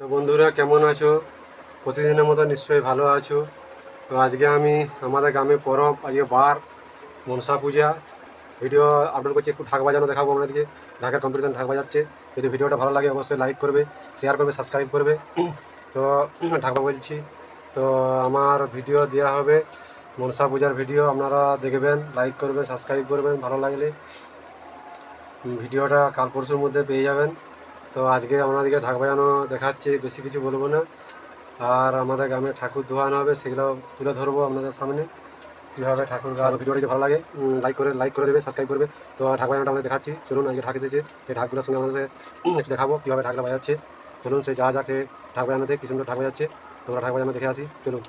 তো বন্ধুরা, কেমন আছো? প্রতিদিনের মতো নিশ্চয়ই ভালো আছো। তো আজকে আমি আমাদের গ্রামে পরব, আজকে বার, মনসা পূজা। ভিডিও আপলোড করছি, একটু ঢাক বাজানো দেখাবো আপনাদেরকে। ঢাকার কম্পিটিশন ঢাক বাজাচ্ছে। যদি ভিডিওটা ভালো লাগে, অবশ্যই লাইক করবে শেয়ার করবে সাবস্ক্রাইব করবে। তো ঢাকা বলছি। তো আমার ভিডিও দেওয়া হবে, মনসা পূজার ভিডিও। আপনারা দেখবেন লাইক করবেন সাবস্ক্রাইব করবেন, ভালো লাগলে। ভিডিওটা কাল পরশুর মধ্যে পেয়ে যাবেন। তো আজকে আপনাদেরকে ঢাক বাজানো দেখাচ্ছি, বেশি কিছু বলব না। আর আমাদের গ্রামে ঠাকুর ধোয়ানো হবে, সেগুলো তুলে ধরবো আপনাদের সামনে। কীভাবে ঠাকুর আর ভিডিওটা যদি ভালো লাগে লাইক করে লাইক করে দেবে সাবস্ক্রাইব করবে। তো ঢাক বাজানোটা আমাদের দেখাচ্ছি। চলুন আজকে ঢাক এসেছে সেই ঢাকগুলোর সঙ্গে আমাদের একটু দেখাবো কীভাবে ঢাকটা বাজাচ্ছে। চলুন সেই যা যাক সে ঢাক বাজানোতে, কি সুন্দর ঢাক বাজাচ্ছে। তোমরা ঢাক বাজানো দেখে আসি, চলুন।